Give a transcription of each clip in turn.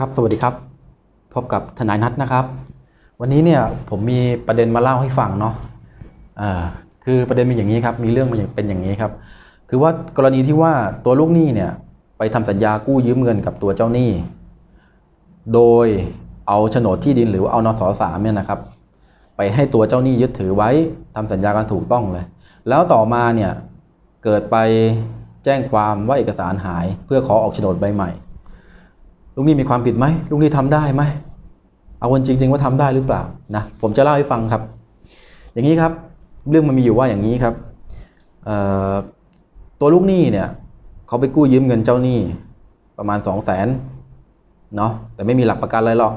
ครับสวัสดีครับพบกับทนายนัทนะครับ วันนี้เนี่ยผมมีประเด็นมาเล่าให้ฟังเนาะคือประเด็นเป็นอย่างนี้ครับมีเรื่องมันเป็นอย่างนี้ครับ คือว่ากรณีที่ว่าตัวลูกหนี้เนี่ยไปทำสัญญากู้ยืมเงินกับตัวเจ้าหนี้ โดยเอาโฉนดที่ดินหรือเอานสสามเนี่ยนะครับ ไปให้ตัวเจ้าหนี้ยึดถือไว้ทำสัญญากันถูกต้องเลย แล้วต่อมาเนี่ยเกิดไปแจ้งความว่าเอกสารหาย เพื่อขอออกโฉนดใบใหม่ ลุงนี่มีความผิดไหมลุงนี่ทำได้ไหมเอาวันจริง ๆ ว่าทำได้หรือเปล่านะผมจะเล่าให้ฟังครับ อย่างนี้ครับ เรื่องมันมีอยู่ว่าอย่างนี้ครับตัวลูกหนี้เนี่ยเขาไปกู้ยืมเงินเจ้าหนี้ประมาณสองแสนเนาะแต่ไม่มีหลักประกันอะไรหรอก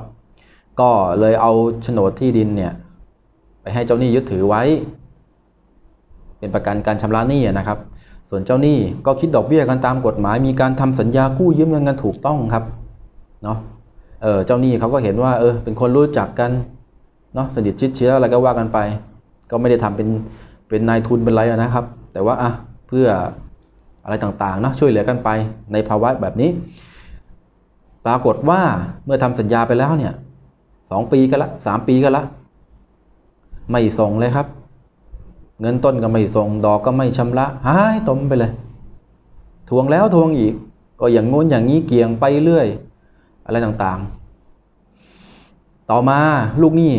ก็เลยเอาโฉนดที่ดินเนี่ยไปให้เจ้าหนี้ยึดถือไว้ เป็นประกันการชำระหนี้นะครับ ส่วนเจ้าหนี้ก็คิดดอกเบี้ยกันตามกฎหมาย มีการทำสัญญากู้ยืมเงินกันถูกต้องครับ เนาะเออเจ้าหนี้เขาก็เห็นว่าเออเป็นคนรู้จักกันเนาะสนิทชิดเชื้ออะไรก็ว่ากันไป ก็ไม่ได้ทำเป็นเป็นนายทุนเป็นไรนะครับ แต่ว่าอะเพื่ออะไรต่างๆเนาะช่วยเหลือกันไปในภาวะแบบนี้ ปรากฏว่าเมื่อทำสัญญาไปแล้วเนี่ยสองปีก็ละสามปีก็ละ ไม่ส่งเลยครับ เงินต้นก็ไม่ส่งดอกก็ไม่ชำระหายตมไปเลย ทวงแล้วทวงอีก ก็อย่างงู้นอย่างนี้เกี่ยงไปเรื่อย อะไรต่างๆ ต่อมาลูกหนี้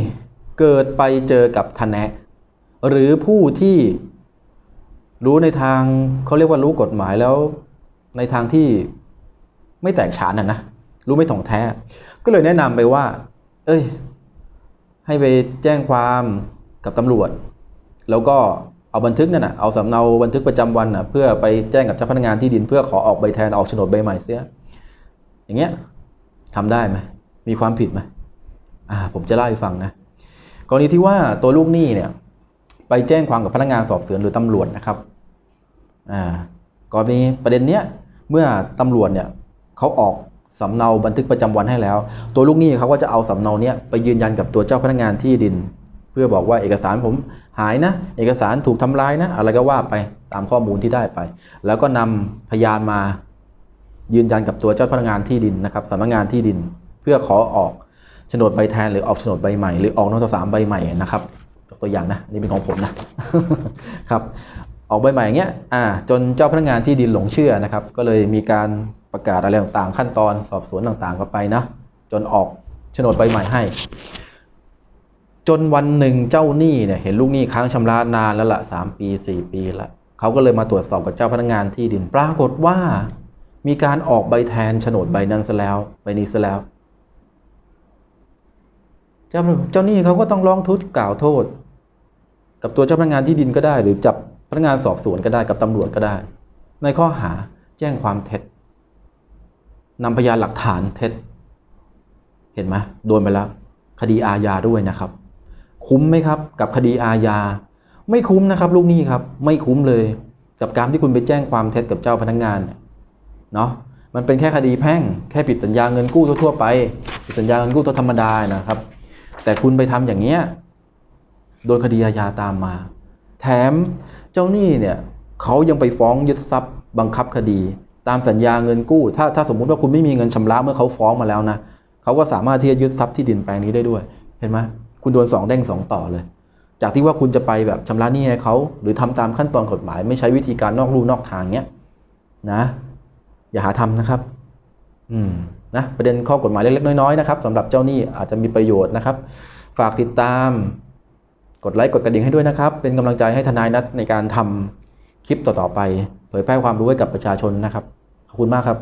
เกิดไปเจอกับทนแนะหรือผู้ที่รู้ในทางเขาเรียกว่ารู้กฎหมายแล้ว ในทางที่ไม่แตกฉานน่ะนะรู้ไม่ถ่องแท้ ก็เลยแนะนำไปว่า เอ้ย ให้ไปแจ้งความกับตำรวจ แล้วก็เอาบันทึกนั่นนะเอาสำเนาบันทึกประจำวันนะเพื่อไปแจ้งกับเจ้าพนักงานที่ดินเพื่อขอออกใบแทนออกโฉนดใบใหม่เสีย อย่างเงี้ย ทำได้ไหมมีความผิดไหมอ่าผมจะเล่าให้ฟังนะกรณีที่ว่าตัวลูกหนี้เนี่ยไปแจ้งความกับพนักงานสอบสวนหรือตำรวจนะครับอ่ากรณีประเด็นเนี้ยเมื่อตำรวจเนี่ยเขาออกสำเนาบันทึกประจำวันให้แล้ว ตัวลูกหนี้เขาก็จะเอาสำเนาเนี้ยไปยืนยันกับตัวเจ้าพนักงานที่ดิน เพื่อบอกว่าเอกสารผมหายนะ เอกสารถูกทำลายนะ อะไรก็ว่าไปตามข้อมูลที่ได้ไป แล้วก็นำพยานมา ยืนยันกับตัวเจ้าพนักงานที่ดินนะครับสำนักงานที่ดิน เพื่อขอออกโฉนดใบแทนหรือออกโฉนดใบใหม่หรือออกนสสามใบใหม่นะครับยกตัวอย่างนะนี่เป็นของผมนะครับออกใบใหม่อย่างเงี้ยอ่าจนเจ้าพนักงานที่ดินหลงเชื่อนะครับ ก็เลยมีการประกาศอะไรต่างๆ ขั้นตอนสอบสวนต่างๆก็ไปนะจนออกโฉนดใบใหม่ให้ จนวันหนึ่งเจ้าหนี้เนี่ยเห็นลูกหนี้ค้างชำระนานแล้วละสามปีสี่ปีละเขาก็เลยมาตรวจสอบกับเจ้าพนักงานที่ดินปรากฏว่า มีการออกใบแทนโฉนดใบนั้นซะแล้วใบนี้ซะแล้ว เจ้าเจ้าหนี้เขาก็ต้องร้องทุกข์กล่าวโทษ กับตัวเจ้าพนักงานที่ดินก็ได้ หรือจับพนักงานสอบสวนก็ได้กับตำรวจก็ได้ ในข้อหาแจ้งความเท็จนำพยานหลักฐานเท็จ เห็นไหมโดนไปแล้ว คดีอาญาด้วยนะครับ คุ้มไหมครับ กับคดีอาญา ไม่คุ้มนะครับ ลูกหนี้ครับ ไม่คุ้มเลย กับการที่คุณไปแจ้งความเท็จกับเจ้าพนักงานเนี่ย เนาะมันเป็นแค่คดีแพ่งแค่ผิดสัญญาเงินกู้ทั่วๆไปผิดสัญญาเงินกู้ตัวธรรมดานะครับ แต่คุณไปทำอย่างเงี้ยโดนคดีอาญาตามมา แถมเจ้าหนี้เนี่ยเขายังไปฟ้องยึดทรัพย์บังคับคดี ตามสัญญาเงินกู้ ถ้าถ้าสมมุติว่าคุณไม่มีเงินชำระเมื่อเขาฟ้องมาแล้วนะเขาก็สามารถที่จะยึดทรัพย์ที่ดินแปลงนี้ได้ด้วย เห็นไหมคุณโดนสองเด้งสองต่อเลย จากที่ว่าคุณจะไปแบบชำระหนี้ให้เขาหรือทำตามขั้นตอนกฎหมาย ไม่ใช้วิธีการนอกลู่นอกทางเนี้ยนะ อย่าหาทำนะครับ อืมนะประเด็นข้อกฎหมายเล็กๆน้อยๆนะครับสำหรับเจ้าหนี้อาจจะมีประโยชน์นะครับ ฝากติดตาม กดไลค์กดกระดิ่งให้ด้วยนะครับ เป็นกำลังใจให้ทนายนัดในการทำคลิปต่อๆไป เผยแพร่ความรู้ให้กับประชาชนนะครับ ขอบคุณมากครับ